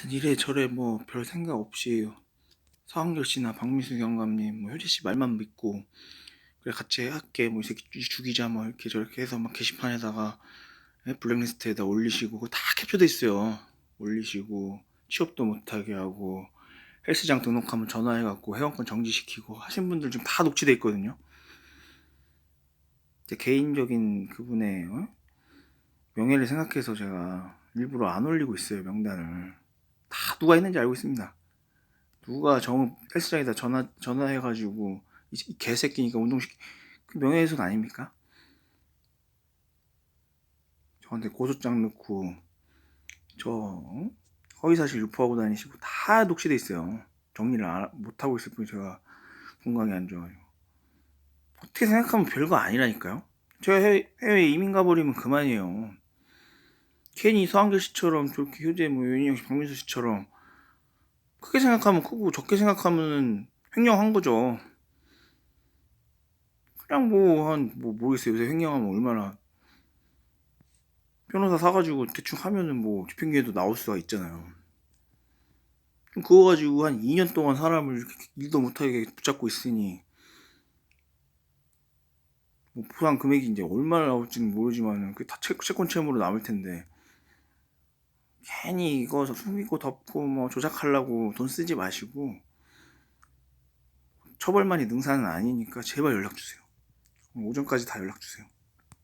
하여튼 이래 저래 뭐 별 생각 없이 서한결 씨나 박미수 경감님, 뭐 효재 씨 말만 믿고 그래 같이 할게 뭐 이 새끼 죽이자 뭐 이렇게 저렇게 해서 막 게시판에다가 예, 블랙리스트에다 올리시고 그거 다 캡처돼 있어요. 올리시고 취업도 못하게 하고 헬스장 등록하면 전화해갖고 회원권 정지시키고 하신 분들 지금 다 녹취돼 있거든요. 제 개인적인 그분의 어? 명예를 생각해서 제가 일부러 안 올리고 있어요 명단을 다 누가 했는지 알고 있습니다. 누가 정 헬스장에다 전화 전화해가지고 이, 이 개새끼니까 운동시키 그 명예훼손 아닙니까? 저한테 고소장 넣고 저 어? 허위사실 유포하고 다니시고 다 녹취돼 있어요. 정리를 안- 못하고 있을 뿐 제가 건강이 안 좋아가지고 어떻게 생각하면 별거 아니라니까요. 제가 해외, 해외 이민 가버리면 그만이에요. 괜히 서한결 씨처럼 저렇게 효재 뭐 윤희영 씨, 박민수 씨처럼 크게 생각하면 크고 적게 생각하면 횡령한 거죠. 그냥 뭐한뭐 모르겠어요. 요새 횡령하면 얼마나 변호사 사가지고 대충 하면은 뭐 집행유예도 나올 수가 있잖아요. 그거 가지고 한 2년 동안 사람을 일도 못하게 붙잡고 있으니 뭐 보상 금액이 이제 얼마나 나올지는 모르지만 그게 다 채, 채권 채무로 남을 텐데 괜히 이거 숨기고 덮고 뭐 조작하려고 돈 쓰지 마시고 처벌만이 능사는 아니니까 제발 연락 주세요. 오전까지 다 연락 주세요.